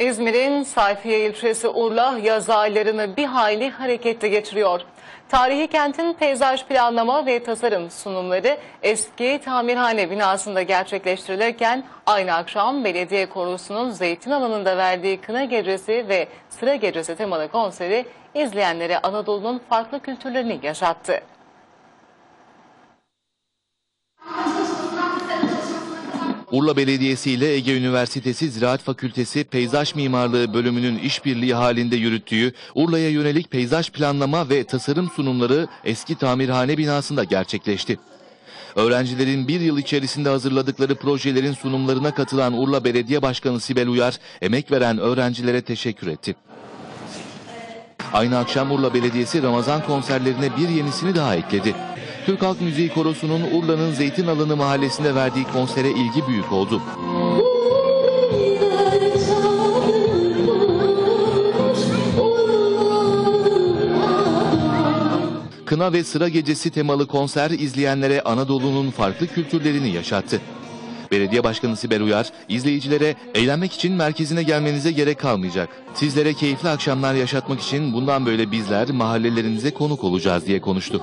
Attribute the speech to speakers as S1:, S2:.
S1: İzmir'in Sayfiye ilçesi Urla yaz aylarını bir hayli hareketli geçiriyor. Tarihi kentin peyzaj planlama ve tasarım sunumları eski tamirhane binasında gerçekleştirilirken aynı akşam belediye korusunun zeytin alanında verdiği kına gecesi ve sıra gecesi temalı konseri izleyenlere Anadolu'nun farklı kültürlerini yaşattı.
S2: Urla Belediyesi ile Ege Üniversitesi Ziraat Fakültesi Peyzaj Mimarlığı bölümünün işbirliği halinde yürüttüğü Urla'ya yönelik peyzaj planlama ve tasarım sunumları eski tamirhane binasında gerçekleşti. Öğrencilerin bir yıl içerisinde hazırladıkları projelerin sunumlarına katılan Urla Belediye Başkanı Sibel Uyar, emek veren öğrencilere teşekkür etti. Aynı akşam Urla Belediyesi Ramazan konserlerine bir yenisini daha ekledi. Türk Halk Müziği Korosu'nun Urla'nın Zeytin Alanı mahallesinde verdiği konsere ilgi büyük oldu. Kına ve Sıra Gecesi temalı konser izleyenlere Anadolu'nun farklı kültürlerini yaşattı. Belediye Başkanı Sibel Uyar, izleyicilere eğlenmek için merkezine gelmenize gerek kalmayacak. Sizlere keyifli akşamlar yaşatmak için bundan böyle bizler mahallelerinize konuk olacağız diye konuştu.